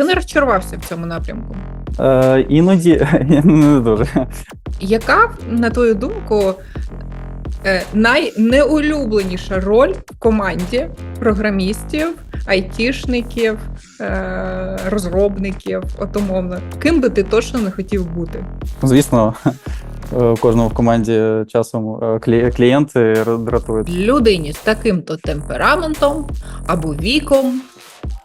чи не розчарувався в цьому напрямку? Е, іноді не дуже. Яка, на твою думку, е, найнеулюбленіша роль в команді програмістів, айтішників, е, розробників, от умовно? Ким би ти точно не хотів бути? Звісно, е, у кожного в команді часом клієнти дратують. Людині з таким-то темпераментом або віком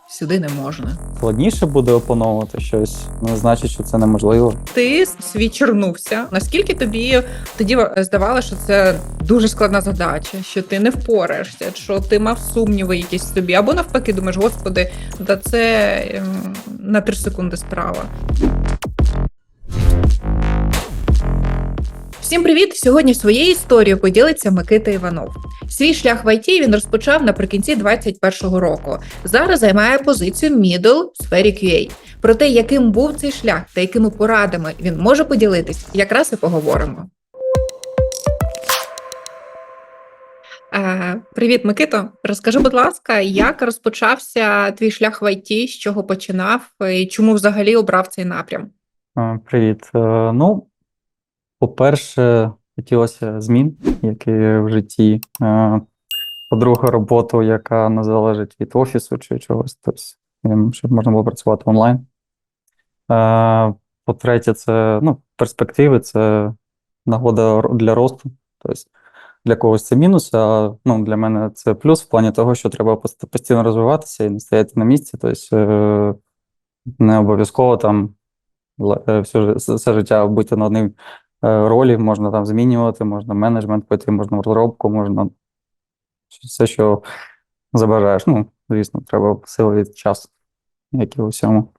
сюди не можна. Складніше буде опановувати щось, не значить, що це неможливо. Ти свій чернувся. Наскільки тобі тоді здавалося, що це дуже складна задача, що ти не впораєшся, що ти мав сумніви якісь собі, або навпаки, думаєш, господи, да це ем, на три секунди справа. Всім привіт! Сьогодні своєю історією поділиться Микита Іванов. Свій шлях в ІТ він розпочав наприкінці 2021 року. Зараз займає позицію middle в сфері QA. Про те, яким був цей шлях та якими порадами він може поділитись, якраз і поговоримо. Е, Привіт, Микито. Розкажи, будь ласка, як розпочався твій шлях в ІТ, з чого починав і чому взагалі обрав цей напрям? Привіт. Е, Ну, по-перше, хотілося змін, які в житті. По-друге, роботу, яка не залежить від офісу чи чогось, тобто, ем, щоб можна було працювати онлайн. По-третє, це ну, перспективи, це нагода для росту. Тобто для когось це мінус, а ну, для мене це плюс в плані того, що треба постійно розвиватися і не стояти на місці. Тобто е, не обов'язково там е, все, все життя бути на одній ролі, можна там змінювати, можна менеджмент пойти, можна розробку, можна все, що забажаєш. Ну, звісно, треба сили від часу, як і у всьому.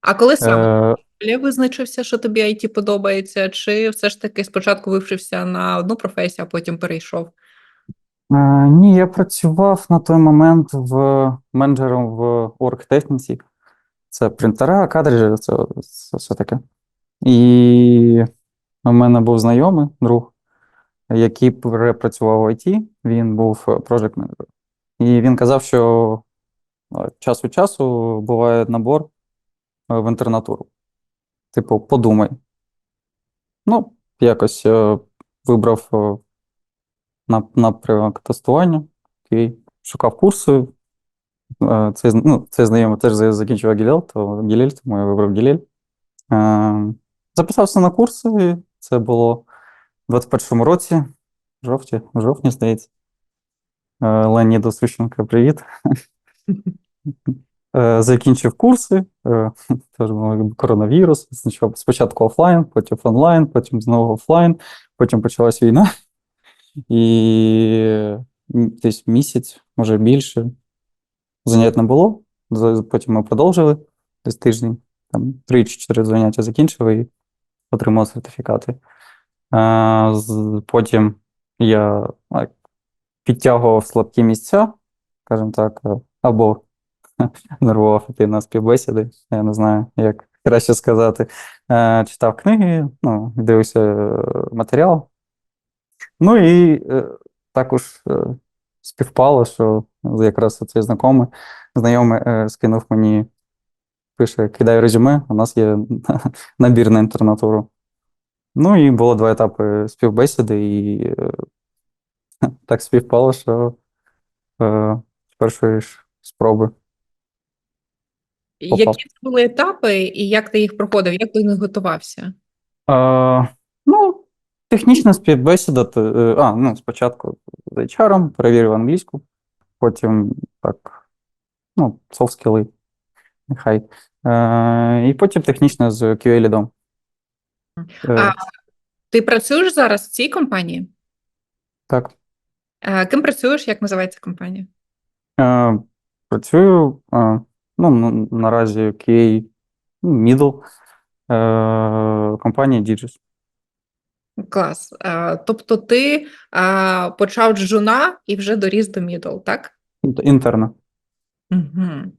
А коли саме Е, визначився, що тобі IT подобається, чи все ж таки спочатку вивчився на одну професію, а потім перейшов? Е, Ні, я працював на той момент в менеджером в оргтехніці. Це принтера, картриджі, це, це все таке. І у мене був знайомий друг, який працював в ІТ, він був project менеджер. І він казав, що е, час від часу буває набор е, в інтернатуру. Типу, подумай. Ну, якось е, вибрав е, на напрямок тестування, окей, шукав курси. Е, Цей, ну, цей знайомий теж за- закінчив Гілель, то Гілель, тому я вибрав Гілель. Е, Записався на курси, це було в 21-му році, в жовтні, в жовтні, здається. Е, Леоніду Сущенка, привіт. Е, Закінчив курси, е, теж був коронавірус. Спочатку- Спочатку офлайн, потім онлайн, потім знову офлайн, потім почалась війна. І десь місяць, може більше, занять не було. Потім ми продовжили десь тиждень, там 3-4 заняття закінчили і отримав сертифікати. Е, Потім я підтягував слабкі місця, скажімо так, е, або нервував іти на співбесіди, я не знаю, як краще сказати. Е, Читав книги, ну, дивився матеріал. Ну і також співпало, що якраз цей знайомий, знайомий скинув мені, пише, кидай резюме, у нас є набір на інтернатуру. Ну і було два етапи співбесіди, і е, так співпало, що е, з першої ж спроби. Попав. Які це були етапи і як ти їх проходив, як до них готувався? Е, ну, технічна співбесіда. е, А, ну, спочатку з HR, перевірив англійську, потім так, ну, skills, нехай. Е, і потім технічна з QA-лідом. Е, А ти працюєш зараз в цій компанії? так. Е, Ким працюєш? Як називається компанія? Е, працюю, е, ну, наразі QA ну, middle е, компанії Digis. Клас. Е, Тобто ти е, почав з жуна і вже доріс до мідл, так? Інт- Інтерна. Угу.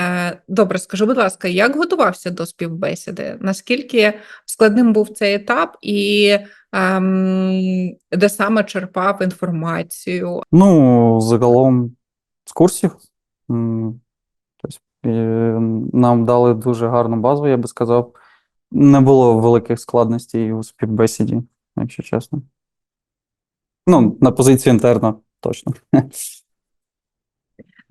Е, Добре, скажи, будь ласка, як готувався до співбесіди? Наскільки складним був цей етап, і ем, де саме черпав інформацію? Ну, загалом з курсів. Тобто нам дали дуже гарну базу, я би сказав. Не було великих складностей у співбесіді, якщо чесно. Ну, на позицію інтерна, точно.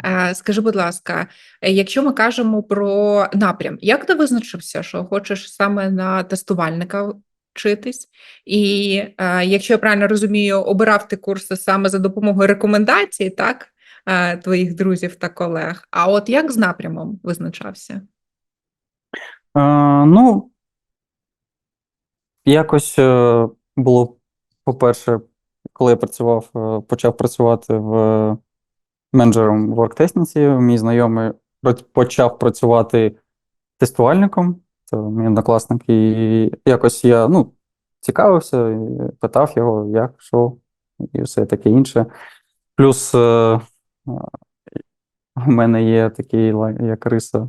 Е, Скажи, будь ласка, е, якщо ми кажемо про напрям, як ти визначився, що хочеш саме на тестувальника вчитись? І е, якщо я правильно розумію, обирав ти курси саме за допомогою рекомендацій, так, твоїх друзів та колег. А от як з напрямом визначався? Е, ну, якось було, по-перше, коли я працював, почав працювати в менеджером в оргтехніці, мій знайомий почав працювати тестувальником, це мій однокласник, і якось я ну, цікавився, питав його, як, що, і все таке інше. Плюс е, е, у мене є такий як риса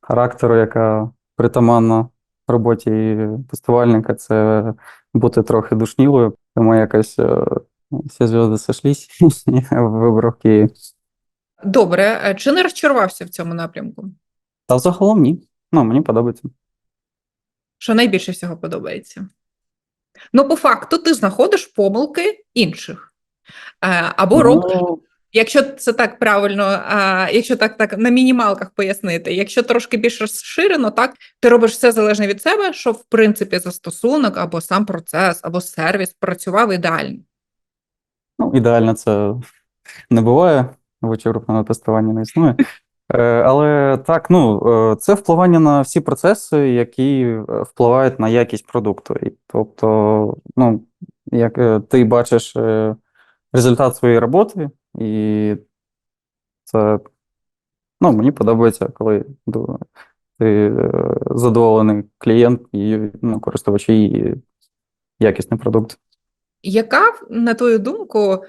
характеру, яка притаманна роботі тестувальника, це бути трохи душнілою, тому якось е, всі зв'язки сошлись, вибрав Київ. Добре, е, чи не розчарувався в цьому напрямку? Та взагалом ні. Ну, мені подобається. Що найбільше всього подобається? Ну, по факту, ти знаходиш помилки інших. Е, Або робиш Ну, Якщо це так правильно, а, якщо так, так на мінімалках пояснити, якщо трошки більш розширено, так ти робиш все залежне від себе, щоб в принципі застосунок або сам процес, або сервіс працював ідеально. Ну, ідеально це не буває, вичерпного тестування не існує. Е, Але так, ну, е, це впливання на всі процеси, які е, впливають на якість продукту. І, тобто, ну, як ти бачиш результат своєї роботи, і це, ну, мені подобається, коли ти задоволений клієнт і ну, користувачі і якісний продукт. Яка, на твою думку,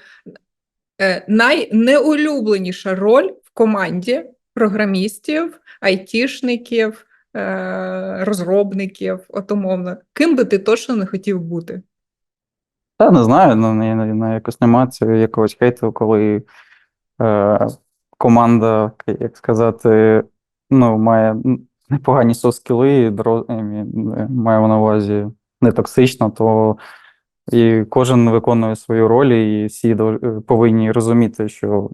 е, найнеулюбленіша роль в команді програмістів, айтішників, е, розробників, от умовно, ким би ти точно не хотів бути? Та не знаю, ну не якось немає якогось хейту, коли е, команда, як сказати, ну, має непогані софт-скіли, дро- е, мі- е, маю на увазі не токсично, то і кожен виконує свою роль, і всі е, повинні розуміти, що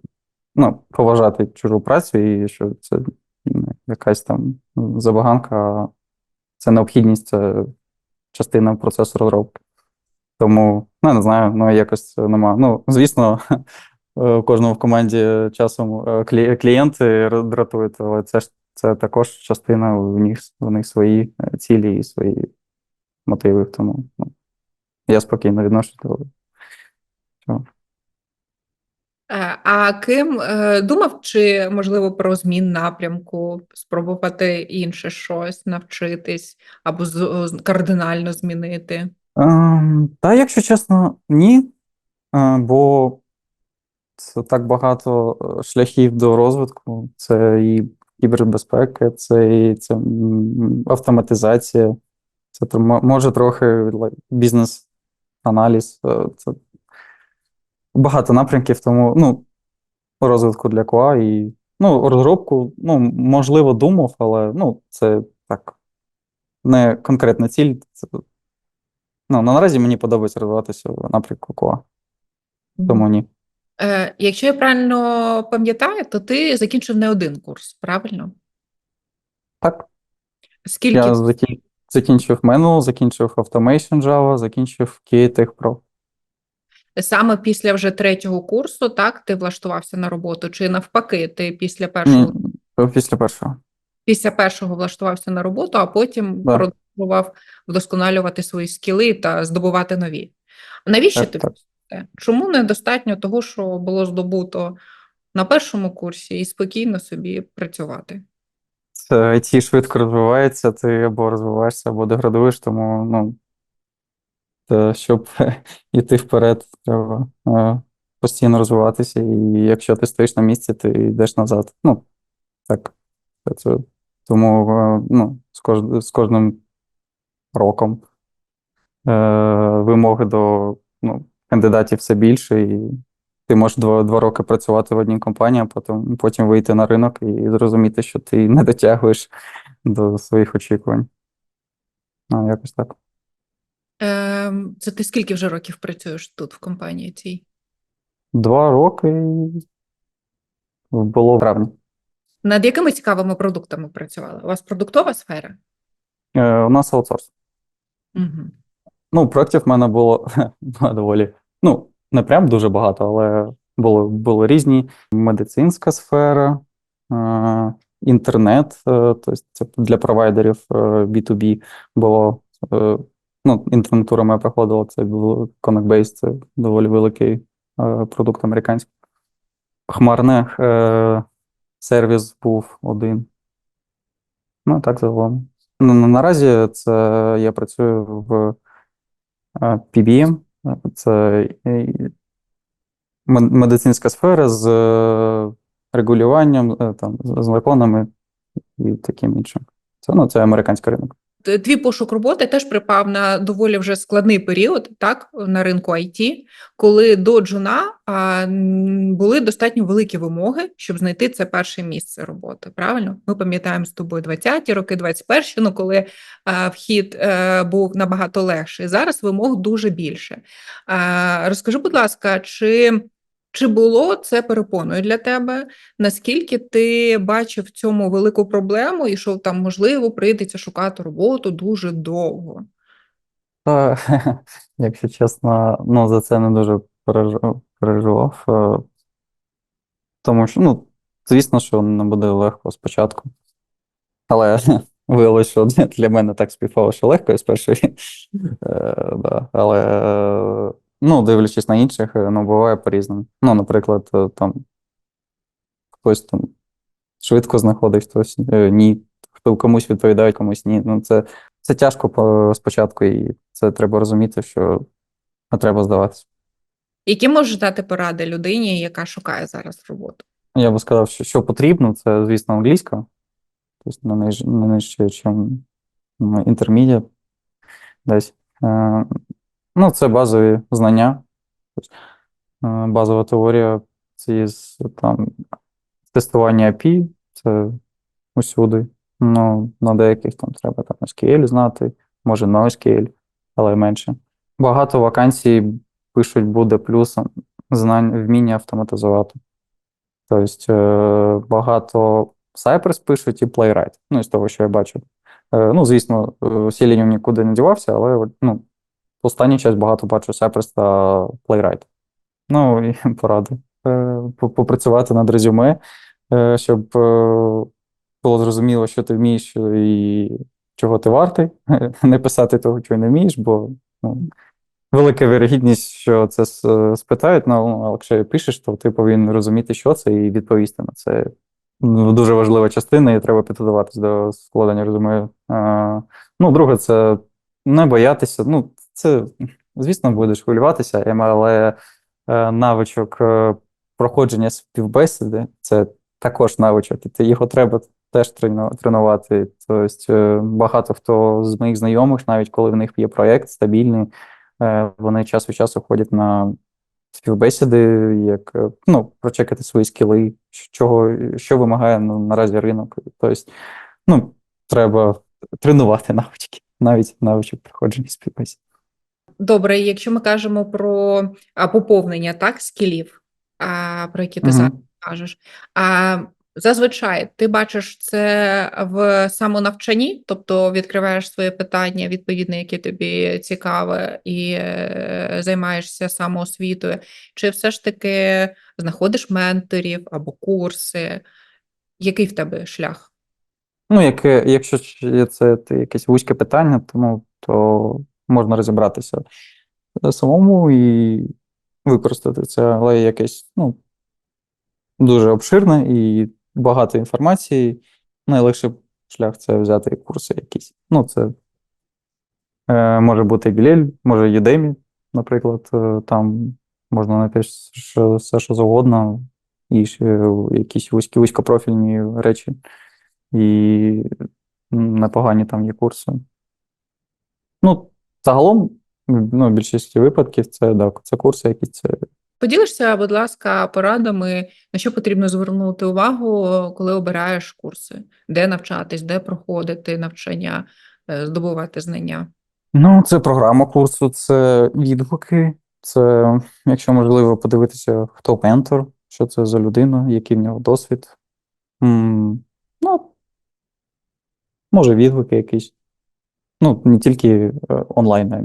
ну, поважати чужу працю, і що це не якась там забаганка, а це необхідність, це частина процесу розробки. Тому, ну, не знаю, ну якось нема. Ну, звісно, е, у кожного в команді часом е, клі- клієнти дратують, але це ж це також частина у них, у них свої цілі і свої мотиви. Тому ну, я спокійно відношусь до. Е, А ким е, думав, чи можливо про змін напрямку, спробувати інше щось, навчитись або кардинально змінити? Ем, Та, якщо чесно, ні. Е, Бо це так багато шляхів до розвитку. Це і кібербезпека, це і це автоматизація, це може трохи лай- бізнес-аналіз. е, Це багато напрямків, тому ну, розвитку для КУА і ну, розробку, ну, можливо, думав, але ну, це так, не конкретна ціль. Це, ну, наразі мені подобається розвиватися в напрямку КУА, тому ні. Е, Якщо я правильно пам'ятаю, то ти закінчив не один курс, правильно? Так, Скільки? я закін... закінчив Manual, закінчив Automation Java, закінчив QA Tech Pro. Саме після вже третього курсу, так, ти влаштувався на роботу, чи навпаки, ти після першого, Ні, після першого. після першого влаштувався на роботу, а потім Да. продовжував вдосконалювати свої скіли та здобувати нові. Навіщо Так, ти так. Чому недостатньо того, що було здобуто на першому курсі, і спокійно собі працювати? IT швидко розвивається, ти або розвиваєшся, або деградуєш, тому ну, щоб йти вперед, треба е, постійно розвиватися, і якщо ти стоїш на місці, ти йдеш назад. Ну, так. Це, тому е, ну, з, кож, з кожним роком е, вимоги до ну, кандидатів все більше, і Ти можеш два, два роки працювати в одній компанії, а потім, потім вийти на ринок і зрозуміти, що ти не дотягуєш до своїх очікувань. Ну, якось так. Ем, це ти скільки вже років працюєш тут, в компанії цій? Два роки було в травні. Над якими цікавими продуктами працювали? У вас продуктова сфера? Е, у нас аутсорс. Угу. Ну, проєктів в мене було доволі, ну, не прям дуже багато, але було, було різні. Медицинська сфера, е, інтернет, е, тобто це для провайдерів е, B2B було. Е, ну, інтернатура моя проходила, це був Connect-Base, це доволі великий продукт американський. Хмарне сервіс був один. Ну, так загалом. Ну, наразі це я працюю в PBM, це медицинська сфера з е, регулюванням, е, там, з законами і таким іншим. Це, ну, це американський ринок. Твій пошук роботи теж припав на доволі вже складний період, так, на ринку IT, коли до джуна а, були достатньо великі вимоги, щоб знайти це перше місце роботи. Правильно? Ми пам'ятаємо з тобою 20-ті роки, 21-ті, ну коли а, вхід е, був набагато легший. Зараз вимог дуже більше. А, розкажи, будь ласка, чи, чи було це перепоною для тебе? Наскільки ти бачив в цьому велику проблему і що там, можливо, прийдеться шукати роботу дуже довго? Та, якщо чесно, ну, за це не дуже переживав. е, Тому що, ну, звісно, що не буде легко спочатку. Але виявилося, що для- мене так співпало, що легко з першої. Е, да. Але, е, ну, дивлячись на інших, е, ну, буває по-різному. Ну, наприклад, е, там хтось там швидко знаходить, хтось е, ні. Хто комусь відповідає, комусь ні. Ну, це, це тяжко спочатку, і це треба розуміти, що не треба здаватися. Які можеш дати поради людині, яка шукає зараз роботу? Я би сказав, що, що потрібно, це, звісно, англійська, тобто не нижче, ніж інтермедіат десь. Ну, це базові знання. Е, базова теорія це там, тестування API, це усюди. Ну, на деяких там треба там SQL знати, може NoSQL, але менше. Багато вакансій пишуть буде плюсом знань, вміння автоматизувати. Тобто е, багато Cypress пишуть і Playwright, ну, з того, що я бачу. Е, ну, звісно, Selenium нікуди не дівався, але ну, останній час багато бачу Cypress та Playwright. Ну, і поради. Е, попрацювати над резюме, е, щоб е, було зрозуміло, що ти вмієш і чого ти вартий. Не писати того, чого не вмієш, бо ну, велика вірогідність, що це спитають, ну, якщо пишеш, то ти повинен розуміти, що це, і відповісти на це. Ну, Дуже важлива частина, і треба підготуватися до складення резюме. Ну, друге, це не боятися. Ну, це, звісно, будеш хвилюватися, ем, але е, навичок е, проходження співбесіди це також навичок, і його треба теж тренувати. Тобто, е, багато хто з моїх знайомих, навіть коли в них є проєкт стабільний, е, вони час від часу ходять на співбесіди, як е, ну, прочекати свої скіли, чого, що вимагає ну, наразі ринок. Тобто, ну, треба тренувати навички, навіть навичок проходження співбесід. Добре, якщо ми кажемо про а, поповнення так, скілів, а, про які ти Мгм. зараз кажеш, а зазвичай ти бачиш це в самонавчанні, тобто відкриваєш своє питання, відповідне, яке тобі цікаве, і е, займаєшся самоосвітою, чи все ж таки знаходиш менторів або курси? Який в тебе шлях? Ну, як, якщо ж це ти якесь вузьке питання, тому то можна розібратися самому і використати це, але якесь ну, дуже обширне і багато інформації. Найлегший шлях це взяти курси якісь. Ну, це е, може бути Білель, може Udemy, наприклад, е, там можна знайти що- все, що завгодно, і ще якісь вузькі вузькопрофільні речі. І непогані там є курси. Ну, загалом, ну, в більшості випадків це, да, це курси, якісь це Поділишся, будь ласка, порадами, на що потрібно звернути увагу, коли обираєш курси, де навчатись, де проходити навчання, е, здобувати знання. Ну, це програма курсу, це відгуки, це, якщо можливо, подивитися, хто ментор, що це за людина, який в нього досвід. М, Ну, може, відгуки якісь. Ну, не тільки е, онлайн, а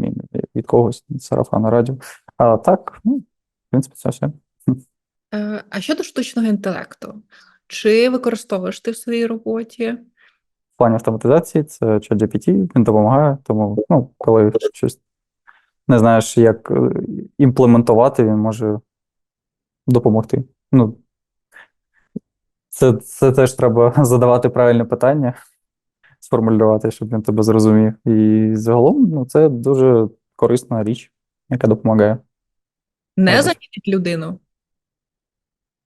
від когось, сарафана радіо. А так, ну, в принципі, це все. Е, А щодо штучного інтелекту, чи використовуєш ти в своїй роботі? В плані автоматизації це ChatGPT, він допомагає, тому ну, коли щось не знаєш, як е, імплементувати, він може допомогти. Ну, це, це теж треба задавати правильне питання, сформулювати, щоб він тебе зрозумів. І загалом ну, це дуже корисна річ, яка допомагає. Не замінить людину?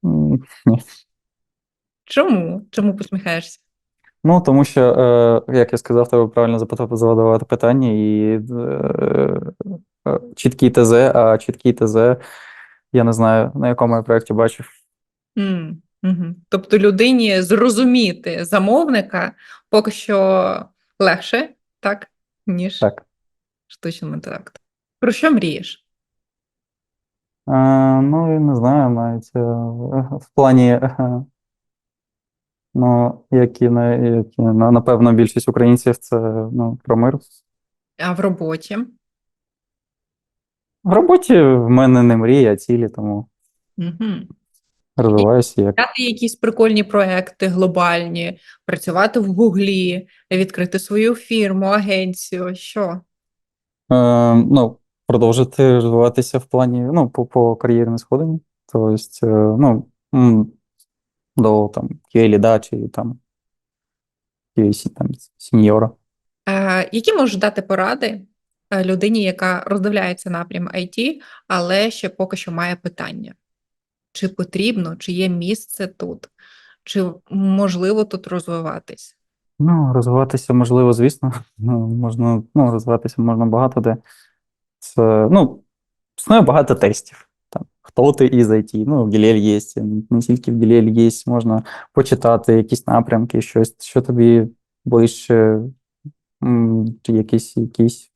М, Чому? Чому посміхаєшся? Ну, тому що, е, як я сказав, треба правильно запитати, задавати питання і е, е, чіткі ТЗ, а чіткі ТЗ, я не знаю, на якому я проєкті бачив. М, мгм. Тобто людині зрозуміти замовника поки що легше, так, ніж Так. штучному інтелекту. Про що мрієш? Е, ну, я не знаю, навіть е, в плані, е, ну, які, на- які, на- напевно, більшість українців це ну, про мир. А в роботі? В роботі в мене не мрія, а цілі, тому Угу. Розвиваюся як. Взяти якісь прикольні проекти глобальні, працювати в Гуглі, відкрити свою фірму, агенцію. Що? Е, ну, продовжити розвиватися в плані, ну, по, по кар'єрній сходині. Тобто, е, ну, до там QA-ліда чи там QA, там, сіньора. Е, які можеш дати поради е, людині, яка роздивляється напрям IT, але ще поки що має питання? Чи потрібно, чи є місце тут, чи можливо тут розвиватись? Ну, розвиватися можливо, звісно. Ну, можна, ну, розвиватися можна багато де. Це, ну, існує багато тестів. Там, хто ти із IT, ну, в Гілель є, не тільки в Гілель є, можна почитати якісь напрямки, щось, що тобі ближче, чи якісь, якісь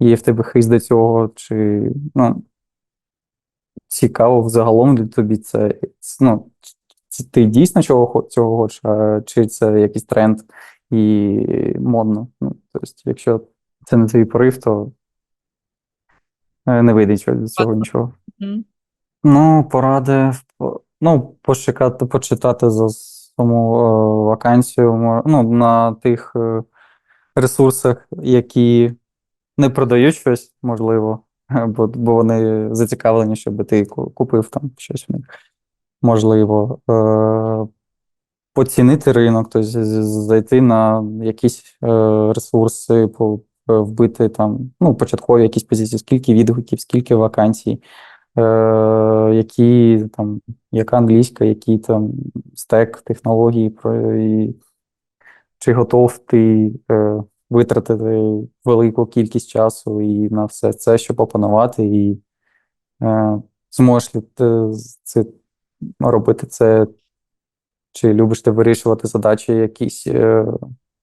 є в тебе хист до цього, чи, ну, цікаво взагалом для тобі це, ну, ти дійсно чого, цього хочеш, а чи це якийсь тренд і модно. Ну, тобто, якщо це не твій порив, то е, не вийде з цього нічого. М. Ну, поради, ну, почекати, почитати за саму е, вакансію, ну, на тих е, ресурсах, які не продають щось, можливо, бо, бо вони зацікавлені, щоб ти купив там щось в них. Можливо, е, поцінити ринок, тобто зайти на якісь е, ресурси, по- е, вбити там, ну, початкові якісь позиції, скільки відгуків, скільки вакансій, е, які там, яка англійська, який там стек технології, про, і, чи готов ти е, витратити велику кількість часу і на все це, щоб опанувати, і е, зможеш ли ти це робити це, чи любиш ти вирішувати задачі якісь е,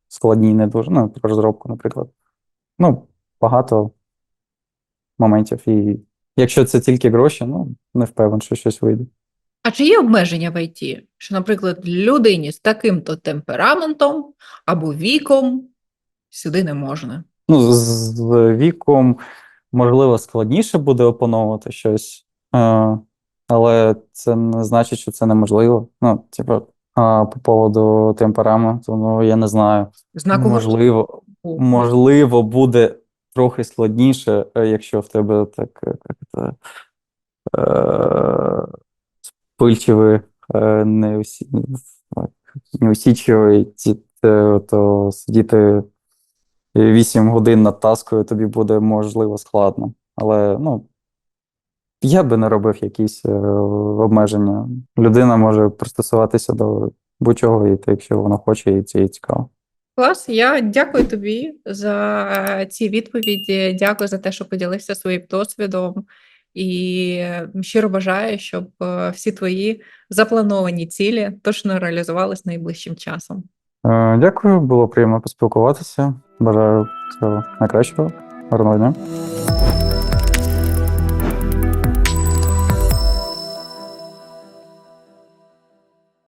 складні, не дуже, ну, про розробку, наприклад. Ну, багато моментів. І якщо це тільки гроші, ну, не впевнений, що щось вийде. А чи є обмеження в IT? Що, наприклад, людині з таким-то темпераментом або віком сюди не можна? Ну, з, віком, можливо, складніше буде опановувати щось, е, але це не значить, що це неможливо. Ну, типу, а по поводу темпераменту, ну, я не знаю. Знаково Можливо, можливо, буде трохи складніше, е, якщо в тебе так, е, як це, е, спильчивий, е, неусі, неусічливий, ті- те, то сидіти 8 годин над таскою тобі буде можливо складно. Але ну, я би не робив якісь е, обмеження. Людина може пристосуватися до будь-чого, і те, якщо вона хоче, і це їй цікаво. Клас, я дякую тобі за ці відповіді. Дякую за те, що поділився своїм досвідом. І щиро бажаю, щоб е, всі твої заплановані цілі точно реалізувались найближчим часом. Е, Дякую, було приємно поспілкуватися. Бажаю всього найкращого. Гарного дня.